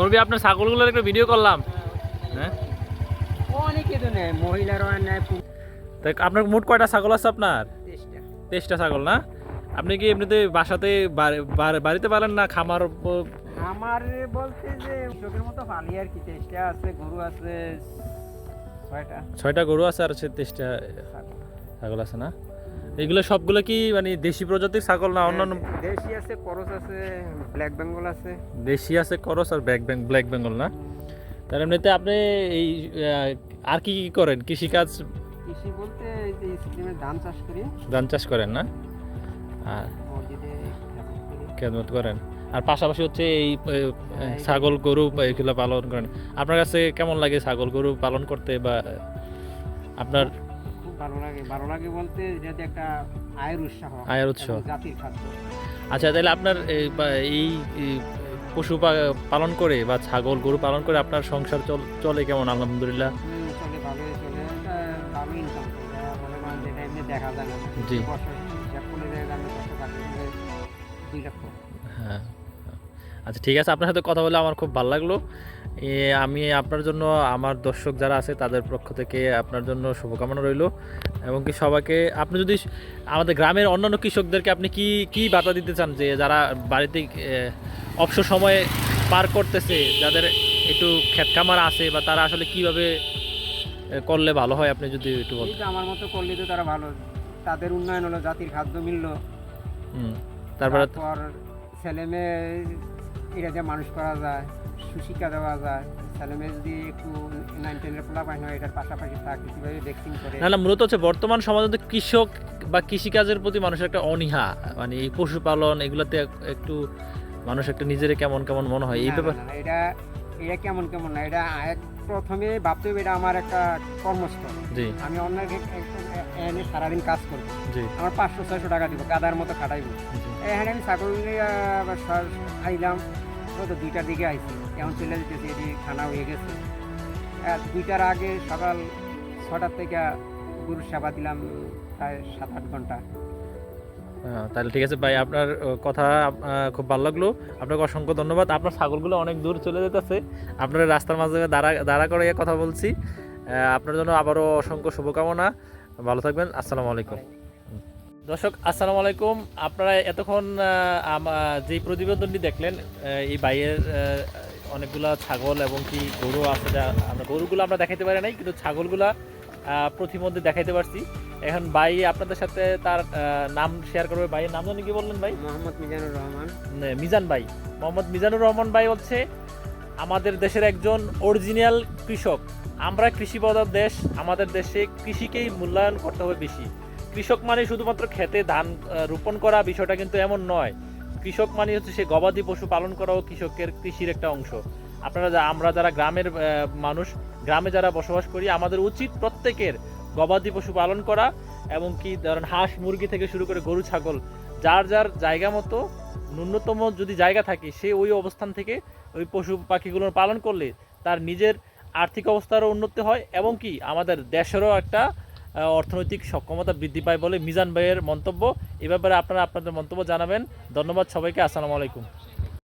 মুরবি আপনার ছাগলগুলোর একটা ভিডিও করলাম। হ্যাঁ? অনেকে তো নেয় মহিলারও নেয় আপনার মোট কয়টা ছাগল আছে আপনার? তেইশটা ছাগল না? আপনি কি এমনিতে বাসাতে বাড়ি- বাড়ি- বাড়িতে পারেন না খামার আমার বলতে যে চোখের মতো ফালি আর কি চেষ্টা আছে গরু আছে ছয়টা। ছয়টা গরু আছে আর হচ্ছে তেইশটা। ছাগল আছে না? এগুলো সবগুলো কি মানে দেশি প্রজাতির ছাগল না অন্যান্য? দেশি আছে করস আছে ব্ল্যাক বেঙ্গল আছে। দেশি আছে করস আর ব্ল্যাক বেঙ্গ ব্ল্যাক বেঙ্গল না? তার এমনিতে আপনি এই আর কি কি করেন? কৃষিকাজ? কৃষি বলতে এই যে স্কিমে ধান চাষ করি। ধান চাষ করেন না? আর খেদমত করেন? আর পাশাপাশি হচ্ছে এই এ, ছাগল গরু এগুলো পালন করেন। আপনার কাছে কেমন লাগে ছাগল গরু পালন করতে বা আপনার ভালো লাগে ভালো লাগে বলতে একটা আয়ের উৎসাহ আয়ের উৎস। জাতির খাদ্য। আচ্ছা তাহলে আপনার এই পশু পালন করে বা ছাগল গরু পালন করে আপনার সংসার চল কেমন আলহামদুলিল্লাহ? চলে ভালোই চলে। ইনকাম করে দেখা যায় না। জি। দুই লক্ষ। হ্যাঁ। আচ্ছা ঠিক আছে আপনার সাথে কথা বলে আমার খুব ভালো লাগল। আমি আপনার জন্য আমার দর্শক যারা আছে তাদের পক্ষ থেকে আপনার জন্য শুভকামনা রইল। এবং কি সবাইকে আপনি যদি আমাদের গ্রামের অন্যান্য কৃষকদেরকে আপনি কি কি বার্তা দিতে চান যে যারা বাড়িতে অবসর সময়ে পার করতেছে যাদের একটু খামার আছে বা তারা আসলে কীভাবে করলে ভালো হয় আপনি যদি একটু যে আমার মতো করলে তো তারা ভালো। তাদের উন্নয়ন হলো জাতির খাদ্য মিললো। হুম তারপরে তারপর ছেলে মেয়ে এটা যে মানুষ করা যায় সুশিক্ষা দেওয়া যায় ছেলে যদি একটু নাইন টেনের পোলা হয় এটার পাশাপাশি চাকরি কীভাবে ভ্যাকসিন করে। না না মূলত হচ্ছে বর্তমান সমাজে তো কৃষক বা কৃষিকাজের প্রতি মানুষের একটা অনীহা মানে এই পশুপালন এগুলাতে একটু মানুষ একটা নিজের কেমন কেমন মনে হয় এই ব্যাপার এটা এটা কেমন কেমন না এটা এক প্রথমে ভাবতে হবে এটা আমার একটা কর্মস্থল। জি। আমি অন্য এনে সারাদিন কাজ করব। জি। আমার পাঁচশো ছয়শো টাকা দিব কাদার মতো খাটাইবো। এখানে আমি ছাগল আইলাম তো দুইটার দিকে আইছি। এখন চলে যেতেছি এটি খানা হয়ে গেছে। দুইটার আগে সকাল ছটার থেকে গরুর সেবা দিলাম প্রায় সাত আট ঘণ্টা। হ্যাঁ, তাহলে ঠিক আছে ভাই আপনার কথা খুব ভালো লাগল। আপনাকে অসংখ্য ধন্যবাদ। আপনার ছাগলগুলো অনেক দূর চলে যেতেছে। আপনার রাস্তার মাঝে দাঁড়া দাঁড়া করে কথা বলছি। আপনার জন্য আবারও অসংখ্য শুভকামনা। ভালো থাকবেন। আসসালামু আলাইকুম। দর্শক আসসালামু আলাইকুম। আপনারা এতক্ষণ যে প্রতিবেদনটি দেখলেন এই বাইয়ের অনেকগুলা ছাগল এবং কি গরু আছে যা আমরা গরুগুলো আমরা দেখাইতে পারি নাই কিন্তু ছাগলগুলা প্রতিমধ্যে দেখাইতে পারছি। এখন ভাই আপনাদের সাথে তার নাম শেয়ার করবে। ভাইয়ের নাম জানি কি বললেন ভাই? মোহাম্মদ মিজানুর রহমান। মিজান ভাই। মোহাম্মদ মিজানুর রহমান ভাই হচ্ছে আমাদের দেশের একজন অরিজিনাল কৃষক। আমরা কৃষি প্রধান দেশ আমাদের দেশে কৃষিকেই মূল্যায়ন করতে হবে বেশি। কৃষক মানে শুধুমাত্র খেতে ধান রোপণ করা বিষয়টা কিন্তু এমন নয়। কৃষক মানে হচ্ছে সে গবাদি পশু পালন করাও কৃষকের কৃষির একটা অংশ। আপনারা আমরা যারা গ্রামের মানুষ, গ্রামে যারা বসবাস করি, আমাদের উচিত প্রত্যেকের গবাদি পশু পালন করা এবং কি ধরেন হাঁস, মুরগি থেকে শুরু করে গরু, ছাগল, যার যার জায়গা মতো ন্যূনতম যদি জায়গা থাকে, সে ওই অবস্থান থেকে ওই পশু পাখিগুলো পালন করলে তার নিজের আর্থিক অবস্থারও উন্নতি হয় এবং কি আমাদের দেশেরও একটা অর্থনৈতিক সক্ষমতা বৃদ্ধি পায় বলে মিজান ভাইয়ের মন্তব্য। এ ব্যাপারে আপনারা আপনাদের মন্তব্য জানাবেন। ধন্যবাদ সবাইকে। আসসালামু আলাইকুম।